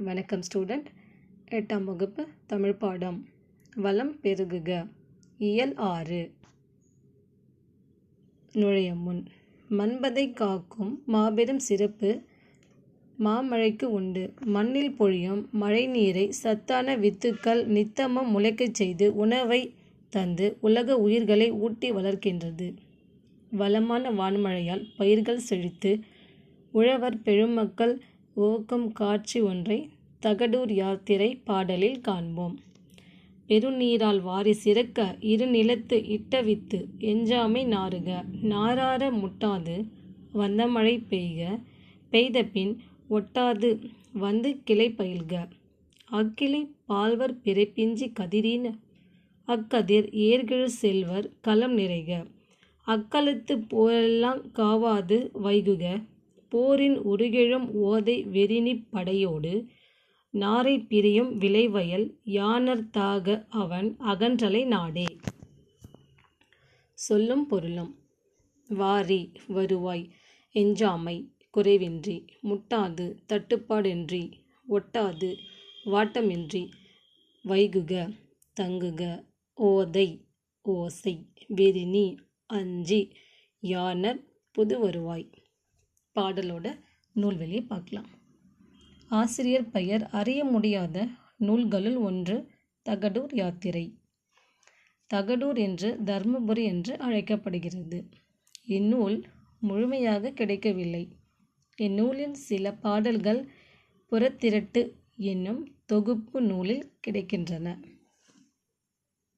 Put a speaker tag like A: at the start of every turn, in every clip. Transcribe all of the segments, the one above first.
A: வணக்கம் ஸ்டூடெண்ட் எட்டாம் வகுப்பு தமிழ் பாடம். வளம் பெருகுக. இயல் ஆறு. நுழைய முன். மண்பதை காக்கும் மாபெரும் சிறப்பு மாமழைக்கு உண்டு. மண்ணில் பொழியும் மழை நீரை சத்தான வித்துக்கள் நித்தமும் முளைக்கச் செய்து உணவை தந்து உலக உயிர்களை ஊட்டி வளர்க்கின்றது. வளமான வான்மழையால் பயிர்கள் செழித்து உழவர் பெருமக்கள் ஓக்கம் காட்சி ஒன்றை தகடூர் யாத்திரை பாடலில் காண்போம். பெருநீரால் வாரி சிறக்க இரு நிலத்து இட்ட வித்து எஞ்சாமை நாறுக. நாரார முட்டாது வந்த மழை பெய்க. பெய்த பின் ஒட்டாது வந்து கிளை பயில்க. அக்கிளை பால்வர் பிறப்பிஞ்சி கதிரின. அக்கதிர் ஏர்கிழு செல்வர் களம் நிறைக. அக்களத்து போரெல்லாம் காவாது வைகுக. போரின் உருகெழும் ஓதை வெறினிப் படையோடு நாரை பிரியும் விளைவயல் யானர் தாக அவன் அகன்றலை நாடே. சொல்லும் பொருளும். வாரி வருவாய் எஞ்சாமை குறைவின்றி முட்டாது தட்டுப்பாடின்றி ஒட்டாது வாட்டமின்றி வைகுக தங்குக ஓதை ஓசை வெறினி அஞ்சி யானர் புது வருவாய் பாடலோட நூல்வெளியை பார்க்கலாம். ஆசிரியர் பெயர் அறிய முடியாத நூல்களுள் ஒன்று தகடூர் யாத்திரை. தகடூர் என்று தர்மபுரி என்று அழைக்கப்படுகிறது. இந்நூல் முழுமையாக கிடைக்கவில்லை. இந்நூலின் சில பாடல்கள் புறத்திரட்டு என்னும் தொகுப்பு நூலில் கிடைக்கின்றன.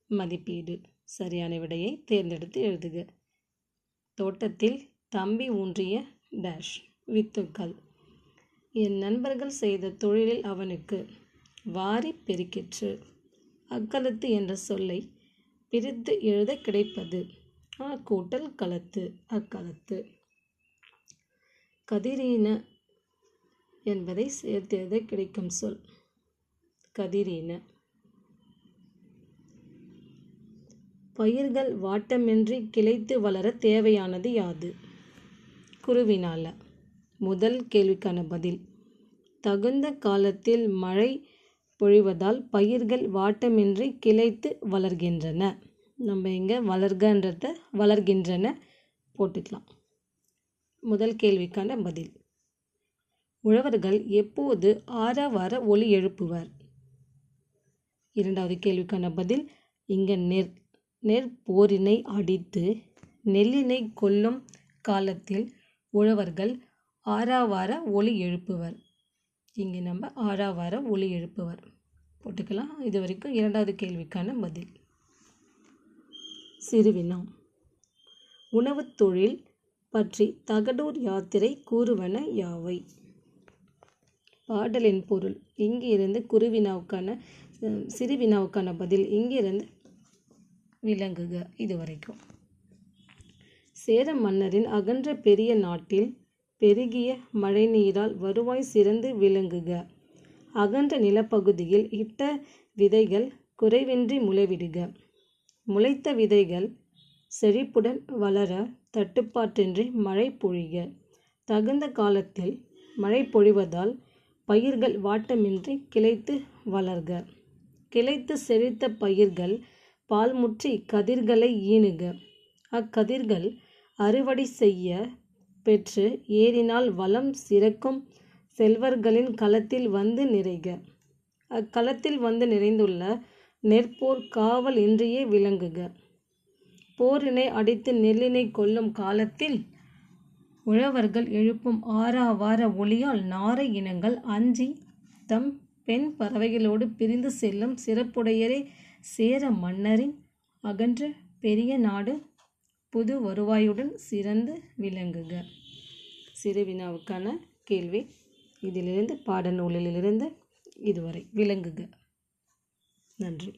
A: மதிப்பீடு. சரியான விடையை தேர்ந்தெடுத்து எழுதுக. தோட்டத்தில் தம்பி ஊன்றிய டேஷ் வித்துக்கள். என் நண்பர்கள் செய்த தொழிலில் அவனுக்கு வாரி பெருக்கிற்று. அக்கலத்து என்ற சொல்லை பிரித்து எழுத கிடைப்பது ஆ கூட்டல் கலத்து அக்கலத்து கதிரீன என்பதை சேர்த்து எழுத கிடைக்கும் சொல். கதிரீன. பயிர்கள் வாட்டமின்றி கிளைத்து வளர தேவையானது யாது? குருவினால முதல் கேள்விக்கான பதில். தகுந்த காலத்தில் மழை பொழிவதால் பயிர்கள் வாட்டமின்றி கிளைத்து வளர்கின்றன. நம்ம இங்கே வளர்கன்றத வளர்கின்றன போட்டுக்கலாம். முதல் கேள்விக்கான பதில். உழவர்கள் எப்போது ஆறாவார ஒளி எழுப்புவர்? இரண்டாவது கேள்விக்கான பதில். இங்கே நெற் நெற்போரினை அடித்து நெல்லினை கொல்லும் காலத்தில் உழவர்கள் ஆறாவார ஒளி எழுப்புவர். இங்கே நம்ம ஆறாவார ஒளி எழுப்புவர். போட்டுக்கலாம். இது வரைக்கும் இரண்டாவது கேள்விக்கான பதில். சிறுவினா. உணவுத் தொழில் பற்றி தகடூர் யாத்திரை கூறுவன யாவை? பாடலின் பொருள். இங்கிருந்து குருவினாவுக்கான சிறுவினாவுக்கான பதில் இங்கிருந்து விளங்குக. இதுவரைக்கும் சேர மன்னரின் அகன்ற பெரிய நாட்டில் பெருகிய மழைநீரால் வருவாய் சிறந்து விளங்குக. அகன்ற நிலப்பகுதியில் இட்ட விதைகள் குறைவின்றி முளைவிடுக. முளைத்த விதைகள் செழிப்புடன் வளர தட்டுப்பாட்டின்றி மழை பொழிக. தகுந்த காலத்தில் மழை பொழிவதால் பயிர்கள் வாட்டமின்றி கிளைத்து வளர்க. கிளைத்து செழித்த பயிர்கள் பால்முற்றி கதிர்களை ஈனுக. அக்கதிர்கள் அறுவடை செய்ய பெற்று ஏறினால் வளம் சிறக்கும் செல்வர்களின் களத்தில் வந்து நிறைக. அக்களத்தில் வந்து நிறைந்துள்ள நெற்போர் காவல் இன்றியே விளங்குக. போரினை அடித்து நெல்லினை கொல்லும் காலத்தில் உழவர்கள் எழுப்பும் ஆறாவார ஒளியால் நாரை இனங்கள் அஞ்சி தம் பெண் பறவைகளோடு பிரிந்து செல்லும் சிறப்புடையரே சேர மன்னரின் அகன்ற பெரிய நாடு புது வருவாயுடன் சிறந்து விளங்குக. சிறுவினாவுக்கான கேள்வி. இதிலிருந்து பாடநூலிலிருந்து இதுவரை விளங்குக. நன்றி.